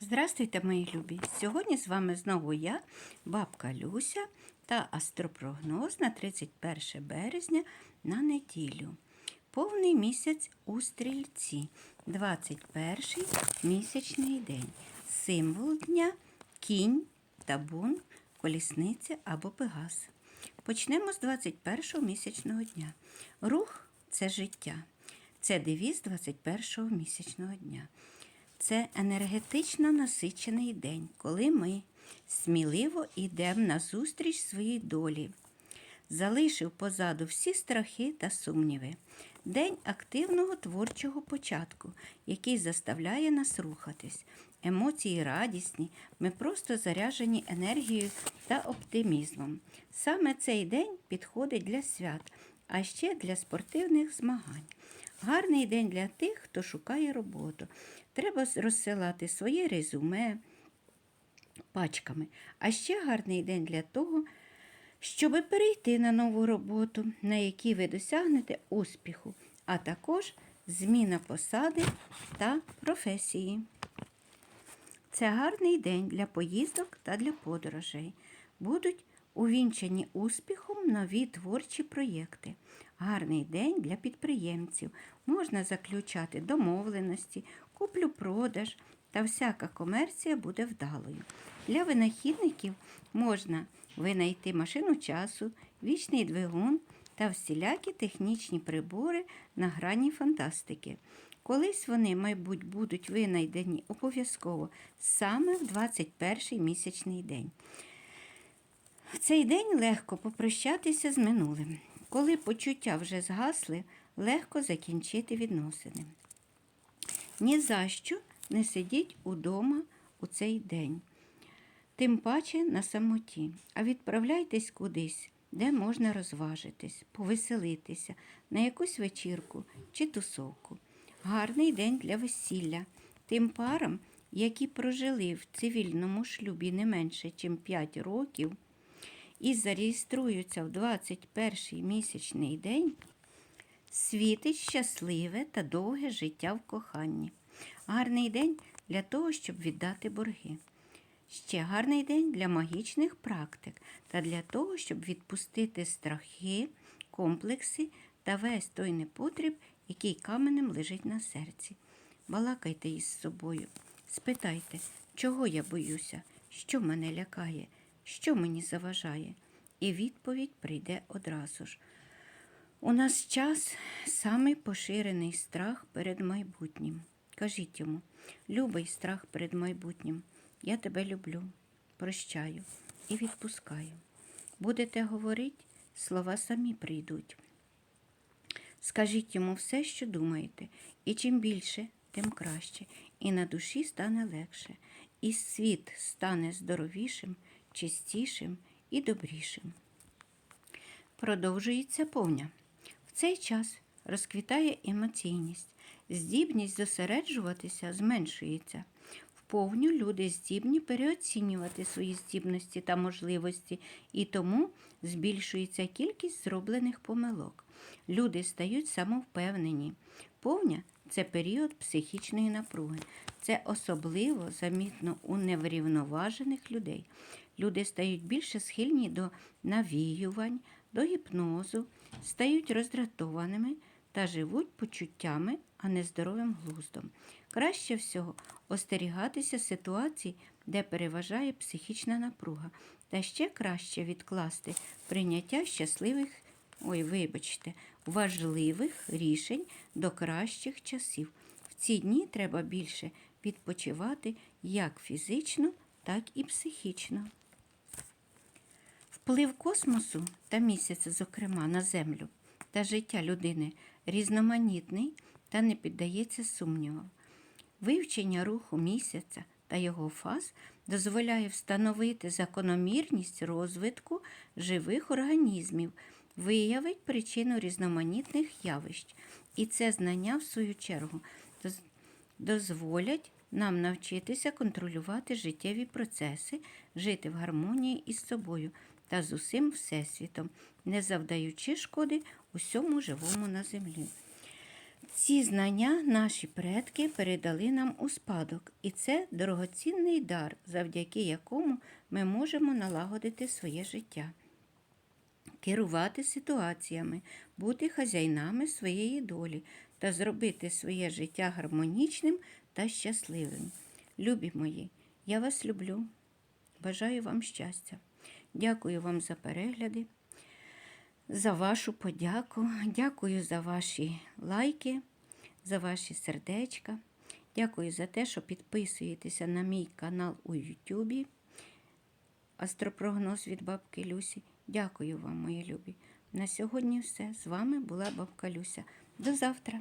Здравствуйте, мої любі! Сьогодні з вами знову я, бабка Люся та астропрогноз на 31 березня на неділю. Повний місяць у стрільці, 21 місячний день. Символ дня кінь, табун, колісниця або пегас. Почнемо з 21 місячного дня. Рух це життя. Це девіз 21 місячного дня. Це енергетично насичений день, коли ми сміливо йдемо назустріч своїй долі. Залишив позаду всі страхи та сумніви. День активного творчого початку, який заставляє нас рухатись. Емоції радісні, ми просто заряжені енергією та оптимізмом. Саме цей день підходить для свят, а ще для спортивних змагань. Гарний день для тих, хто шукає роботу. Треба розсилати своє резюме пачками. А ще гарний день для того, щоб перейти на нову роботу, на якій ви досягнете успіху, а також зміна посади та професії. Це гарний день для поїздок та для подорожей. Будуть увінчані успіхом нові творчі проєкти. Гарний день для підприємців. Можна заключати домовленості, куплю-продаж та всяка комерція буде вдалою. Для винахідників можна винайти машину часу, вічний двигун та всілякі технічні прибори на грані фантастики. Колись вони, мабуть, будуть винайдені обов'язково саме в 21 місячний день. В цей день легко попрощатися з минулим. Коли почуття вже згасли, легко закінчити відносини. Ні за що не сидіть удома у цей день, тим паче на самоті, а відправляйтесь кудись, де можна розважитись, повеселитися, на якусь вечірку чи тусовку. Гарний день для весілля. Тим парам, які прожили в цивільному шлюбі не менше, ніж 5 років, і зареєструються в 21 місячний день, світить щасливе та довге життя в коханні. Гарний день для того, щоб віддати борги. Ще гарний день для магічних практик та для того, щоб відпустити страхи, комплекси та весь той непотріб, який каменем лежить на серці. Балакайте із собою, спитайте, чого я боюся, що мене лякає, що мені заважає, і відповідь прийде одразу ж. У нас час самий поширений страх перед майбутнім. Кажіть йому, любий страх перед майбутнім, я тебе люблю, прощаю і відпускаю. Будете говорити, слова самі прийдуть. Скажіть йому все, що думаєте, і чим більше, тим краще, і на душі стане легше, і світ стане здоровішим, чистішим і добрішим. Продовжується повня. В цей час розквітає емоційність, здібність зосереджуватися зменшується. В повню люди здібні переоцінювати свої здібності та можливості, і тому збільшується кількість зроблених помилок. Люди стають самовпевнені. Повня це період психічної напруги. Це особливо замітно у неврівноважених людей. Люди стають більше схильні до навіювань, до гіпнозу, стають роздратованими та живуть почуттями, а не здоровим глуздом. Краще всього остерігатися ситуацій, де переважає психічна напруга, та ще краще відкласти прийняття щасливих, ой, вибачте, важливих рішень до кращих часів. В ці дні треба більше відпочивати як фізично, так і психічно. Вплив космосу та місяця, зокрема, на Землю та життя людини різноманітний та не піддається сумнівам. Вивчення руху місяця та його фаз дозволяє встановити закономірність розвитку живих організмів, виявить причину різноманітних явищ. І це знання, в свою чергу, дозволять нам навчитися контролювати життєві процеси, жити в гармонії із собою та з усім Всесвітом, не завдаючи шкоди усьому живому на землі. Ці знання наші предки передали нам у спадок, і це дорогоцінний дар, завдяки якому ми можемо налагодити своє життя, керувати ситуаціями, бути хазяйнами своєї долі та зробити своє життя гармонічним та щасливим. Любі мої, я вас люблю. Бажаю вам щастя. Дякую вам за перегляди, за вашу подяку. Дякую за ваші лайки, за ваші сердечка. Дякую за те, що підписуєтеся на мій канал у Ютубі. Астропрогноз від бабки Люсі. Дякую вам, мої любі. На сьогодні все. З вами була бабка Люся. До завтра.